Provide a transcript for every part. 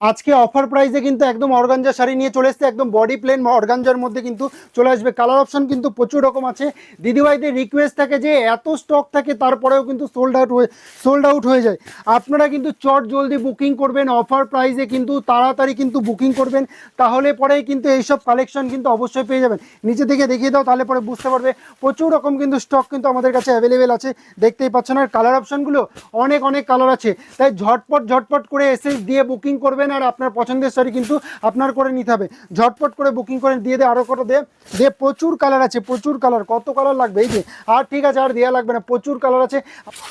আজকে অফার প্রাইসে কিন্তু একদম অর্গানজা শাড়ি নিয়ে চলে এসছে, একদম বডি প্লেন অর্গানজার মধ্যে কিন্তু চলে আসবে। কালার অপশন কিন্তু প্রচুর রকম আছে। দিদিভাইদের রিকোয়েস্ট থাকে যে এত স্টক থাকে, তারপরেও কিন্তু সোল্ড আউট হয়ে সোল্ড আউট হয়ে যায়। আপনারা কিন্তু চট জলদি বুকিং করবেন অফার প্রাইসে কিন্তু তাড়াতাড়ি কিন্তু বুকিং করবেন। তাহলে পরেই কিন্তু এইসব কালেকশন কিন্তু অবশ্যই পেয়ে যাবেন। নিচে থেকে দেখিয়ে দাও, তাহলে পরে বুঝতে পারবে। প্রচুর রকম কিন্তু স্টক কিন্তু আমাদের কাছে অ্যাভেলেবেল আছে। দেখতেই পাচ্ছেন আর কালার অপশনগুলো অনেক অনেক কালার আছে। তাই ঝটপট ঝটপট করে এসে দিয়ে বুকিং করবেন। আর আপনার পছন্দের শাড়ি কিন্তু আপনার করে নিতে হবে। ঝটপট করে বুকিং করে দিয়ে দে আরও কটা দে। প্রচুর কালার আছে, প্রচুর কালার কত কালার লাগবে এই যে? আর ঠিক আছে, আর দেওয়া লাগবে না, প্রচুর কালার আছে।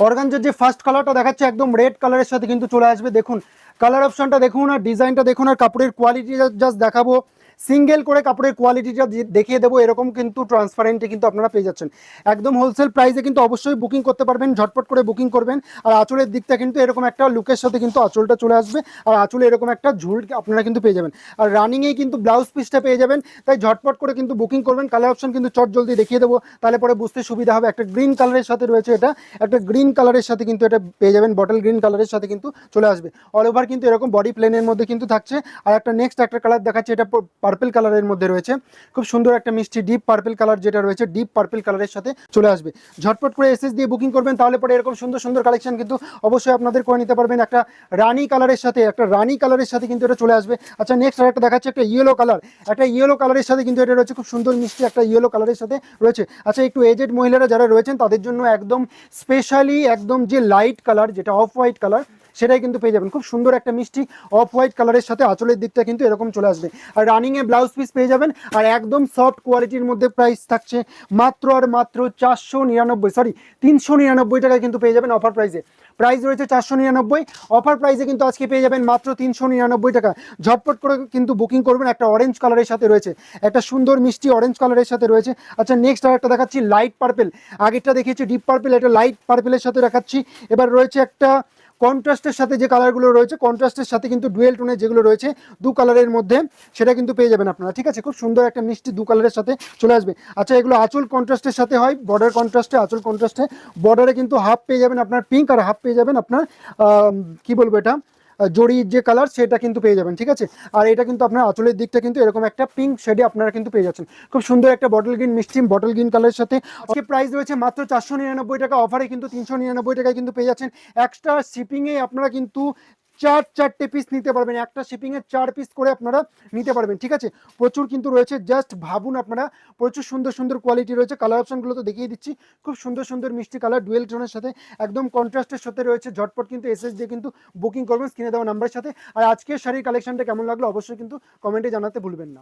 অর্গানজার যে ফার্স্ট কালারটা দেখাচ্ছে, একদম রেড কালারের সাথে কিন্তু চলে আসবে। দেখুন কালার অপশনটা দেখুন আর ডিজাইনটা দেখুন আর কাপড়ের কোয়ালিটি জাস্ট দেখাবো। সিঙ্গেল করে কাপড়ের কোয়ালিটিটা দেখিয়ে দেবো, এরকম কিন্তু ট্রান্সপারেন্টে কিন্তু আপনারা পেয়ে যাচ্ছেন। একদম হোলসেল প্রাইসে কিন্তু অবশ্যই বুকিং করতে পারবেন, ঝটপট করে বুকিং করবেন। আর আঁচলের দিকটা কিন্তু এরকম একটা লুকের সাথে কিন্তু আঁচলটা চলে আসবে, আর আঁচলে এরকম একটা ঝুল আপনারা কিন্তু পেয়ে যাবেন। আর রানিংয়েই কিন্তু ব্লাউজ পিসটা পেয়ে যাবেন, তাই ঝটপট করে কিন্তু বুকিং করবেন। কালার অপশন কিন্তু চট জলদি দেখিয়ে দেবো, তাহলে পরে বুঝতে সুবিধা হবে। একটা গ্রিন কালারের সাথে রয়েছে এটা, একটা গ্রিন কালারের সাথে কিন্তু এটা পেয়ে যাবেন বটল গ্রিন কালারের সাথে কিন্তু চলে আসবে। অল ওভার কিন্তু এরকম বডি প্লেনের মধ্যে কিন্তু থাকছে। আর একটা নেক্সট একটা কালার দেখাচ্ছে, এটা পার্পল কালারের মধ্যে রয়েছে। খুব সুন্দর একটা মিষ্টি ডিপ পার্পল কালার যেটা রয়েছে ডিপ পার্পল কালারের সাথে চলে আসবে। ঝটপট করে এসএস দিয়ে বুকিং করবেন, তাহলে পরে এরকম সুন্দর সুন্দর কালেকশন কিন্তু অবশ্যই আপনাদের করে নিতে পারবেন। একটা রানী কালারের সাথে, একটা রানী কালারের সাথে কিন্তু এটা চলে আসবে। আচ্ছা নেক্সট আর একটা দেখাচ্ছে, একটা ইয়েলো কালার একটা ইয়েলো কালারের সাথে কিন্তু এটা রয়েছে, খুব সুন্দর মিষ্টি একটা ইয়েলো কালারের সাথে রয়েছে। আচ্ছা একটু এজেড মহিলারা যারা রয়েছেন, তাদের জন্য একদম স্পেশালি একদম যে লাইট কালার যেটা অফ হোয়াইট কালার সেটাই কিন্তু পেয়ে যাবেন। খুব সুন্দর একটা মিষ্টি অফ হোয়াইট কালারের সাথে আঁচলের দিকটা কিন্তু এরকম চলে আসবে। আর রানিংয়ে ব্লাউজ পিস পেয়ে যাবেন, আর একদম সফট কোয়ালিটির মধ্যে প্রাইস থাকছে মাত্র আর মাত্র চারশো নিরানব্বই সরি তিনশো নিরানব্বই টাকায় কিন্তু পেয়ে যাবেন অফার প্রাইসে প্রাইস রয়েছে চারশো নিরানব্বই অফার প্রাইসে কিন্তু আজকে পেয়ে যাবেন মাত্র তিনশো নিরানব্বই টাকা। ঝটপট করে কিন্তু বুকিং করবেন একটা অরেঞ্জ কালারের সাথে রয়েছে। একটা সুন্দর মিষ্টি অরেঞ্জ কালারের সাথে রয়েছে। আচ্ছা নেক্সট আর একটা দেখাচ্ছি লাইট পার্পেল আগেরটা দেখিয়েছি ডিপ পার্পেল এটা লাইট পার্পেলের সাথে দেখাচ্ছি। এবার রয়েছে একটা কন্ট্রাস্টের সাথে যে কালারগুলো রয়েছে, কন্ট্রাস্টের সাথে কিন্তু ডুয়েল টোনে যেগুলো রয়েছে, দু কালারের মধ্যে সেটা কিন্তু পেয়ে যাবেন আপনারা, ঠিক আছে? খুব সুন্দর একটা মিষ্টি দু কালারের সাথে চলে আসবে। আচ্ছা এগুলো আঁচল কন্ট্রাস্টের সাথে হয় বর্ডার কন্ট্রাস্টে আঁচল কন্ট্রাস্টে বর্ডারে কিন্তু হাফ পেয়ে যাবেন আপনার পিঙ্ক আর হাফ পেয়ে যাবেন আপনার কি বলব এটা? জরির যে কালার সেটা কিন্তু পেয়ে যাবেন, ঠিক আছে? আর এটা কিন্তু আপনার আঁচলের দিকটা কিন্তু এরকম একটা পিঙ্ক শেডে আপনারা কিন্তু পেয়ে যাচ্ছেন। খুব সুন্দর একটা বটল গ্রিন মিষ্টি বটল গ্রিন কালারের সাথে। প্রাইস রয়েছে মাত্র চারশো নিরানব্বই টাকা অফারে কিন্তু তিনশো নিরানব্বই টাকায় কিন্তু পেয়ে যাচ্ছেন। এক্সট্রা শিপিংয়ে আপনারা কিন্তু চার চারটে পিস নিতে পারবেন। একটা শিপিংয়ে চার পিস করে আপনারা নিতে পারবেন, ঠিক আছে? প্রচুর কিন্তু রয়েছে জাস্ট ভাবুন আপনারা, প্রচুর সুন্দর সুন্দর কোয়ালিটি রয়েছে। কালার অপশনগুলো তো দেখিয়ে দিচ্ছি, খুব সুন্দর সুন্দর মিষ্টি কালার ডুয়েল টোনের সাথে, একদম কন্ট্রাস্টের সাথে রয়েছে, ঝটপট কিন্তু এসএস দিয়ে কিন্তু বুকিং করবেন স্ক্রিনে দেওয়া নাম্বারের সাথে। আর আজকের শাড়ির কালেকশনটা কেমন লাগল অবশ্যই কিন্তু কমেন্টে জানাতে ভুলবেন না।